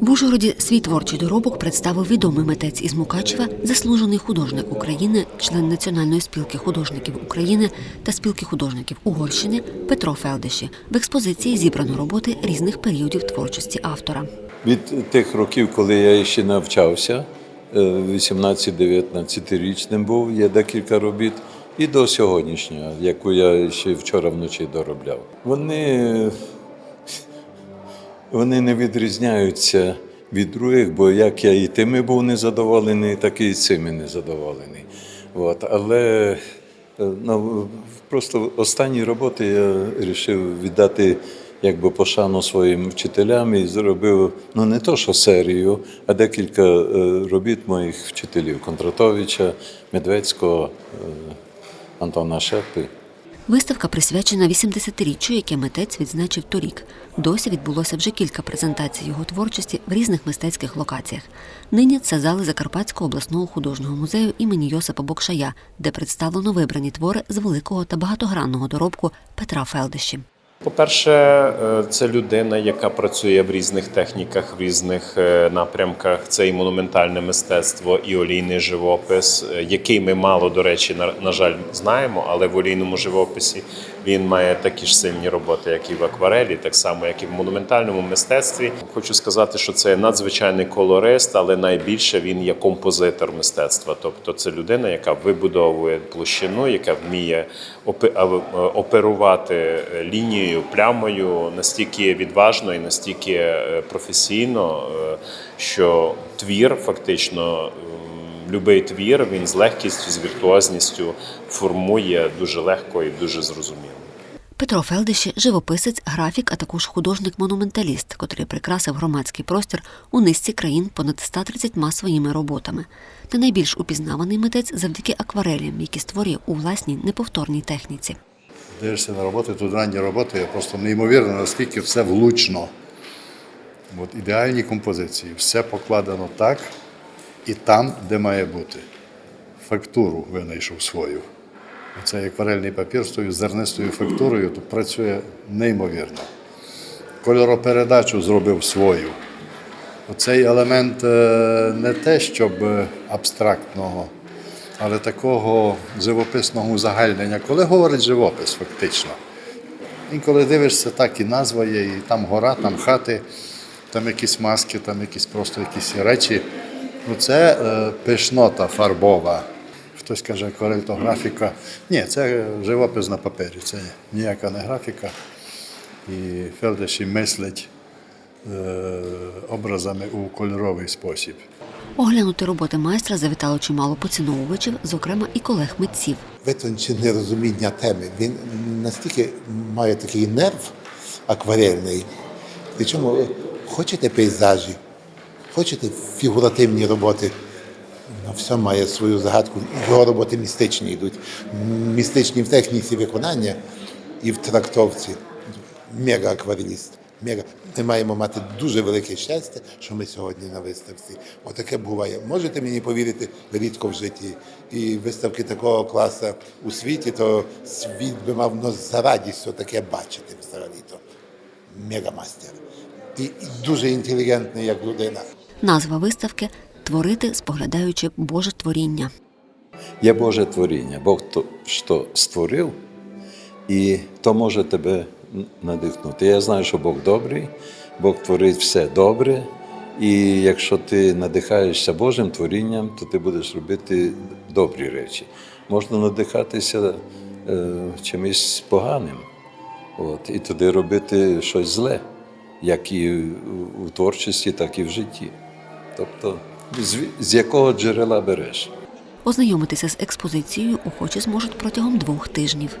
В Ужгороді свій творчий доробок представив відомий митець із Мукачева, заслужений художник України, член Національної спілки художників України та спілки художників Угорщини Петро Фелдиші. В експозиції зібрано роботи різних періодів творчості автора. Від тих років, коли я ще навчався, е, 18-19 річним був, є декілька робіт, і до сьогоднішнього, яку я ще вчора вночі доробляв. Вони, вони не відрізняються від других, бо як я і тими був незадоволений, так і цими незадоволений. От. Але е, ну, просто останні роботи я вирішив віддати якби пошану своїм вчителям і зробив ну не то, що серію, а декілька е, робіт моїх вчителів Кондратовича, Медведського, е, Антона Шепи. Виставка присвячена 80-річчю, яке митець відзначив торік. Досі відбулося вже кілька презентацій його творчості в різних мистецьких локаціях. Нині це зали Закарпатського обласного художнього музею імені Йосипа Бокшая, де представлено вибрані твори з великого та багатогранного доробку Петра Фелдиші. По-перше, е, це людина, яка працює в різних техніках, в різних е, напрямках. Це і монументальне мистецтво, і олійний живопис, е, який ми мало, до речі, на, жаль, знаємо, але в олійному живописі він має такі ж сильні роботи, як і в акварелі, так само, як і в монументальному мистецтві. Хочу сказати, що це надзвичайний колорист, але найбільше він є композитор мистецтва. Тобто це людина, яка вибудовує площину, яка вміє оперувати лінією, плямою настільки відважно і настільки е, професійно, е, що твір фактично. Любий твір він з легкістю, з віртуозністю формує дуже легко і дуже зрозуміло. Петро Фелдиші – живописець, графік, а також художник-монументаліст, котрий прикрасив громадський простір у низці країн понад 130 своїми роботами. Та найбільш упізнаваний митець завдяки акварелям, які створює у власній неповторній техніці. Дивишся на роботи, тут ранні роботи, просто неймовірно, наскільки все влучно. От ідеальні композиції, все покладено так і там, де має бути. Фактуру винайшов свою. Цей акварельний папір з тою зернистою фактурою тут працює неймовірно. Кольоропередачу зробив свою. Оцей елемент е, не те, щоб е, абстрактного, але такого живописного узагальнення. Коли говорить живопис, фактично. Інколи дивишся, так і назва є, і там гора, там хати, там якісь маски, там якісь просто якісь речі. Ну, це е, пишнота фарбова. Хтось каже, акварель то графіка. Ні, це живопис на папері, це ніяка не графіка. І Фелдеші мислить е, образами у кольоровий спосіб. Оглянути роботи майстра завітало чимало поціновувачів, зокрема і колег митців. витончене розуміння теми. Він настільки має такий нерв акварельний. Причому хочете пейзажі, хочете фігуративні роботи. Воно все має свою загадку. Його роботи містичні йдуть. Містичні в техніці виконання і в трактовці. Мега аквареліст. Ми маємо мати дуже велике щастя, що ми сьогодні на виставці. Отаке буває. Можете мені повірити рідко в житті. І виставки такого класу у світі, то світ би мав ну, за радістю таке бачити взагалі-то. Мегамастер. І, і дуже інтелігентний як людина. Назва виставки Творити, споглядаючи Боже творіння. Є Боже творіння, Бог то, що створив, і то може тебе надихнути. Я знаю, що Бог добрий, Бог творить все добре, і якщо ти надихаєшся Божим творінням, то ти будеш робити добрі речі. Можна надихатися е, чимось поганим, от, і туди робити щось зле, як і у- творчості, так і в житті. Тобто, з, з якого джерела береш? Ознайомитися з експозицією охочі зможуть протягом двох тижнів.